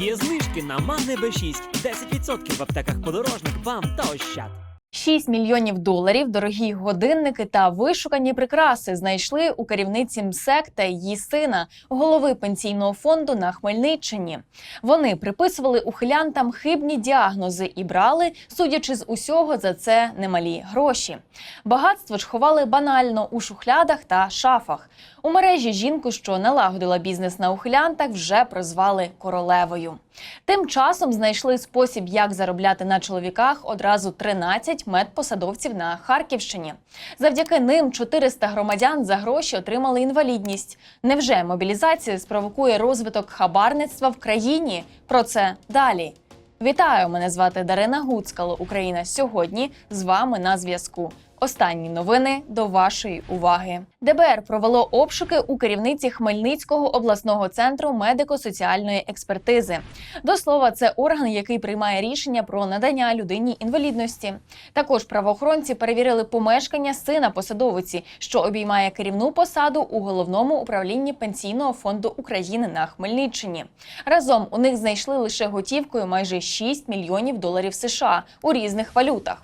Є знижки на Магне Б6, 10% в аптеках подорожник, вам та ощад. 6 мільйонів доларів, дорогі годинники та вишукані прикраси знайшли у керівниці МСЕК та її сина, голови пенсійного фонду на Хмельниччині. Вони приписували ухилянтам хибні діагнози і брали, судячи з усього, за це немалі гроші. Багатство ж ховали банально у шухлядах та шафах. У мережі жінку, що налагодила бізнес на ухилянтах, вже прозвали королевою. Тим часом знайшли спосіб, як заробляти на чоловіках одразу 13 медпосадовців на Харківщині. Завдяки ним 400 громадян за гроші отримали інвалідність. Невже мобілізація спровокує розвиток хабарництва в країні? Про це далі. Вітаю! Мене звати Дарина Гуцкало. Україна сьогодні з вами на зв'язку. Останні новини до вашої уваги. ДБР провело обшуки у керівниці Хмельницького обласного центру медико-соціальної експертизи. До слова, це орган, який приймає рішення про надання людині інвалідності. Також правоохоронці перевірили помешкання сина посадовиці, що обіймає керівну посаду у головному управлінні пенсійного фонду України на Хмельниччині. Разом у них знайшли лише готівкою майже 6 мільйонів доларів США у різних валютах.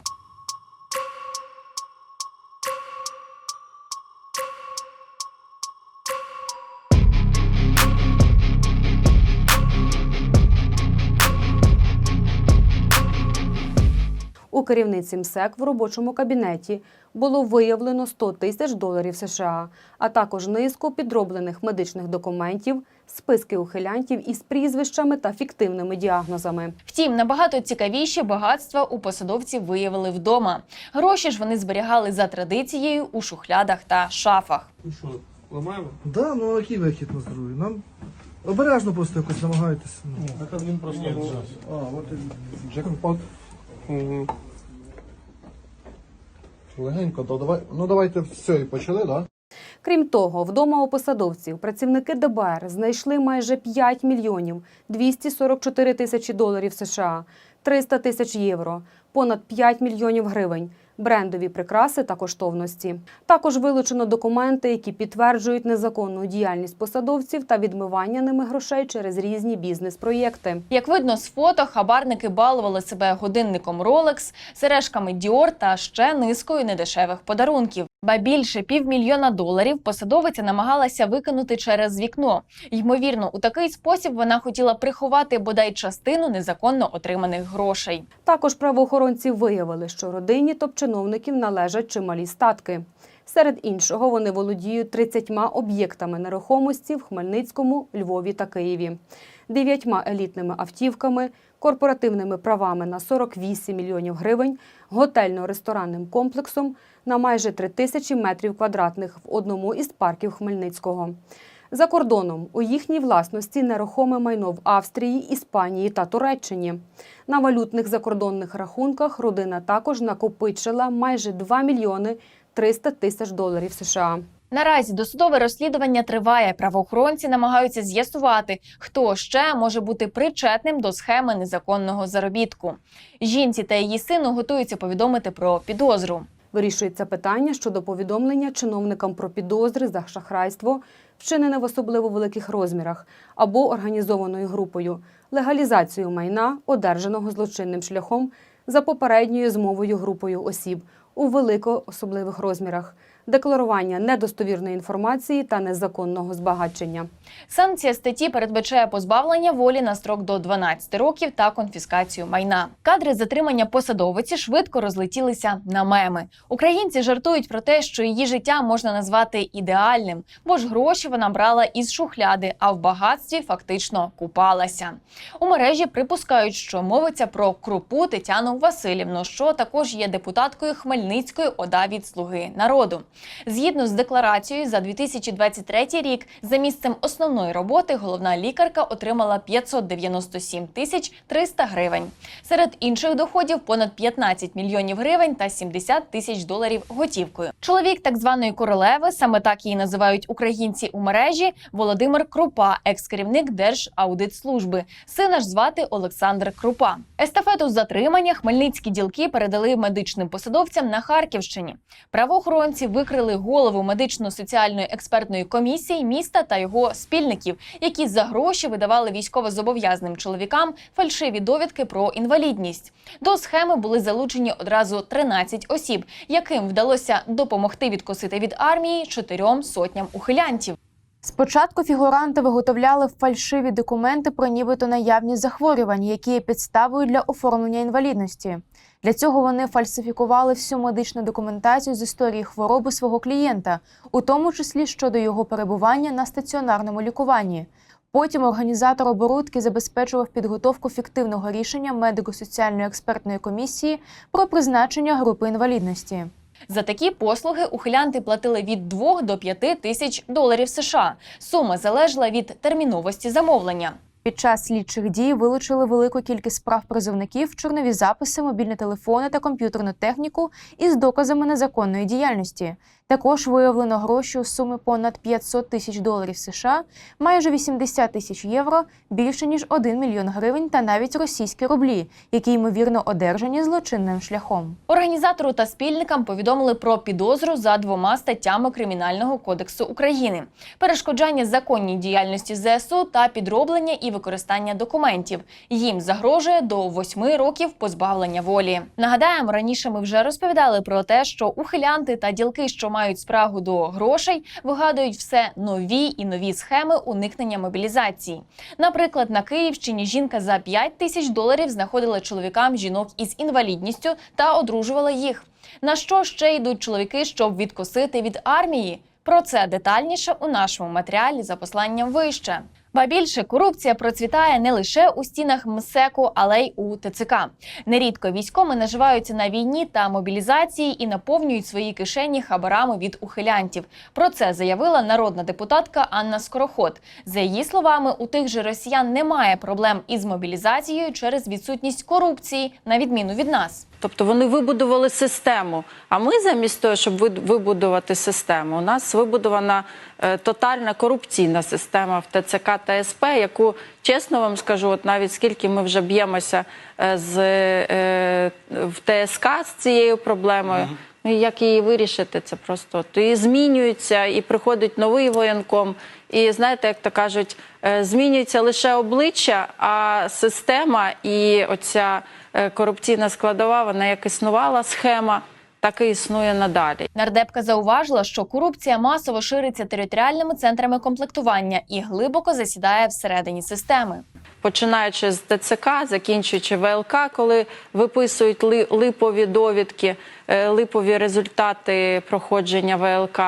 Керівниці МСЕК в робочому кабінеті було виявлено 100 тисяч доларів США, а також низку підроблених медичних документів, списки ухилянтів із прізвищами та фіктивними діагнозами. Втім, набагато цікавіші багатства у посадовців виявили вдома. Гроші ж вони зберігали за традицією у шухлядах та шафах. Ну що, ламаємо? Да, ну а який вихід на здоров'я? Нам обережно просто якось намагайтеся. Ну. Так він просто був. А, от і Джекпот. Угу. Легенько, то давай. Ну давайте все і почали, да? Крім того, вдома у посадовців працівники ДБР знайшли майже 5 мільйонів 244 тисячі доларів США, 300 тисяч євро, понад 5 мільйонів гривень, брендові прикраси та коштовності. Також вилучено документи, які підтверджують незаконну діяльність посадовців та відмивання ними грошей через різні бізнес-проєкти. Як видно з фото, хабарники балували себе годинником Rolex, сережками Dior та ще низкою недешевих подарунків. Ба більше півмільйона доларів посадовиця намагалася викинути через вікно. Ймовірно, у такий спосіб вона хотіла приховати бодай частину незаконно отриманих грошей. Також правоохоронці виявили, що родині топ-чиновників належать чималі статки. Серед іншого, вони володіють 30 об'єктами нерухомості в Хмельницькому, Львові та Києві, дев'ятьма елітними автівками, корпоративними правами на 48 мільйонів гривень, готельно-ресторанним комплексом на майже 3 тисячі метрів квадратних в одному із парків Хмельницького. За кордоном у їхній власності нерухоме майно в Австрії, Іспанії та Туреччині. На валютних закордонних рахунках родина також накопичила майже 2 мільйони 300 тисяч доларів США. Наразі досудове розслідування триває. Правоохоронці намагаються з'ясувати, хто ще може бути причетним до схеми незаконного заробітку. Жінці та її сину готуються повідомити про підозру. Вирішується питання щодо повідомлення чиновникам про підозри за шахрайство, вчинене в особливо великих розмірах, або організованою групою, легалізацію майна, одержаного злочинним шляхом за попередньою змовою групою осіб у велико особливих розмірах, декларування недостовірної інформації та незаконного збагачення. Санкція статті передбачає позбавлення волі на строк до 12 років та конфіскацію майна. Кадри затримання посадовиці швидко розлетілися на меми. Українці жартують про те, що її життя можна назвати ідеальним, бо ж гроші вона брала із шухляди, а в багатстві фактично купалася. У мережі припускають, що мовиться про крупу Тетяну Васильівну, що також є депутаткою Хмельницької ОДА від Слуги народу. Згідно з декларацією, за 2023 рік за місцем основної роботи головна лікарка отримала 597 тисяч 300 гривень. Серед інших доходів понад 15 мільйонів гривень та 70 тисяч доларів готівкою. Чоловік так званої королеви, саме так її називають українці у мережі, Володимир Крупа, екс-керівник Держаудитслужби. Сина ж звати Олександр Крупа. Естафету затримання хмельницькі ділки передали медичним посадовцям на Харківщині. Правоохоронці викрили голову медично-соціальної експертної комісії міста та його спільників, які за гроші видавали військовозобов'язаним чоловікам фальшиві довідки про інвалідність. До схеми були залучені одразу 13 осіб, яким вдалося допомогти відкосити від армії чотирьом сотням ухилянтів. Спочатку фігуранти виготовляли фальшиві документи про нібито наявність захворювань, які є підставою для оформлення інвалідності. Для цього вони фальсифікували всю медичну документацію з історії хвороби свого клієнта, у тому числі щодо його перебування на стаціонарному лікуванні. Потім організатор оборудки забезпечував підготовку фіктивного рішення медико-соціальної експертної комісії про призначення групи інвалідності. За такі послуги ухилянти платили від 2 до 5 тисяч доларів США. Сума залежала від терміновості замовлення. Під час слідчих дій вилучили велику кількість справ призовників, чорнові записи, мобільні телефони та комп'ютерну техніку із доказами незаконної діяльності. Також виявлено гроші у сумі понад 500 тисяч доларів США, майже 80 тисяч євро, більше ніж 1 мільйон гривень та навіть російські рублі, які ймовірно одержані злочинним шляхом. Організатору та спільникам повідомили про підозру за двома статтями Кримінального кодексу України: перешкоджання законній діяльності ЗСУ та підроблення і використання документів. Їм загрожує до восьми років позбавлення волі. Нагадаємо, раніше ми вже розповідали про те, що ухилянти та ділки, що мають спрагу до грошей, вигадують все нові і нові схеми уникнення мобілізації. Наприклад, на Київщині жінка за 5 тисяч доларів знаходила чоловікам жінок із інвалідністю та одружувала їх. На що ще йдуть чоловіки, щоб відкосити від армії? Про це детальніше у нашому матеріалі за посланням вище. Ба більше корупція процвітає не лише у стінах МСЕКу, але й у ТЦК. Нерідко військові наживаються на війні та мобілізації і наповнюють свої кишені хабарами від ухилянтів. Про це заявила народна депутатка Анна Скороход. За її словами, у тих же росіян немає проблем із мобілізацією через відсутність корупції, на відміну від нас. Тобто вони вибудували систему. А ми замість того, щоб вибудувати систему, у нас вибудована е, тотальна корупційна система в ТЦК та СП, яку чесно вам скажу, от навіть скільки ми вже б'ємося е, з е, в ТСК з цією проблемою. Ну і як її вирішити? Це просто от, і змінюється, і приходить новий воєнком. І знаєте, як то кажуть, е, змінюється лише обличчя, а система і оця корупційна складова, вона як існувала схема, так і існує надалі. Нардепка зауважила, що корупція масово шириться територіальними центрами комплектування і глибоко засідає всередині системи. починаючи з ТЦК, закінчуючи ВЛК, коли виписують ли- липові довідки, е, липові результати проходження ВЛК.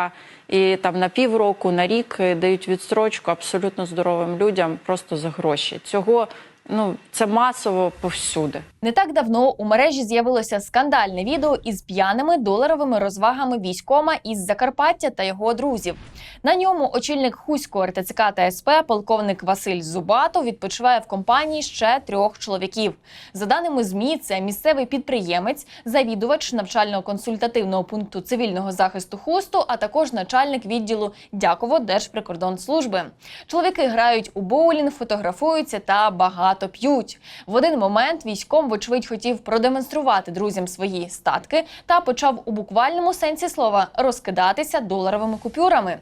І там на півроку, на рік е, дають відстрочку абсолютно здоровим людям просто за гроші. Цього ну це масово повсюди. Не так давно у мережі з'явилося скандальне відео із п'яними доларовими розвагами військома із Закарпаття та його друзів. На ньому очільник Хуського РТЦК та СП, полковник Василь Зубатов, відпочиває в компанії ще трьох чоловіків. За даними змі, це місцевий підприємець, завідувач навчально-консультативного пункту цивільного захисту хусту, а також начальник відділу Дяково Держприкордонслужби. Чоловіки грають у боулінг, фотографуються та багато п'ють. В один момент військом, вочевидь, хотів продемонструвати друзям свої статки та почав у буквальному сенсі слова розкидатися доларовими купюрами.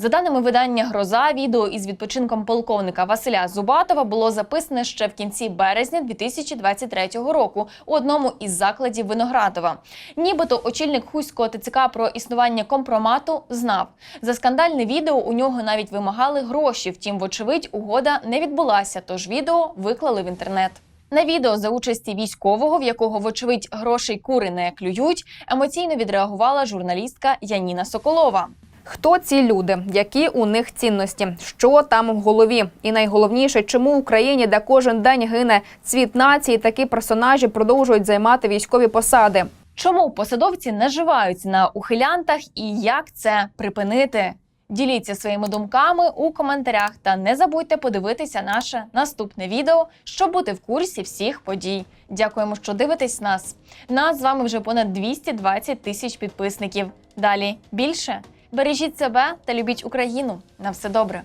За даними видання Гроза, відео із відпочинком полковника Василя Зубатова було записане ще в кінці березня 2023 року у одному із закладів Виноградова. Нібито очільник Хуського ТЦК про існування компромату знав. За скандальне відео у нього навіть вимагали гроші. Втім, вочевидь, угода не відбулася, тож відео виклали в інтернет. На відео за участі військового, в якого, вочевидь, грошей кури не клюють, емоційно відреагувала журналістка Яніна Соколова. Хто ці люди? Які у них цінності? Що там в голові? І найголовніше, чому в Україні, де кожен день гине цвіт нації, такі персонажі продовжують займати військові посади? Чому посадовці наживаються на ухилянтах і як це припинити? Діліться своїми думками у коментарях та не забудьте подивитися наше наступне відео, щоб бути в курсі всіх подій. Дякуємо, що дивитесь нас. Нас з вами вже понад 220 тисяч підписників. Далі більше. Бережіть себе та любіть Україну. На все добре.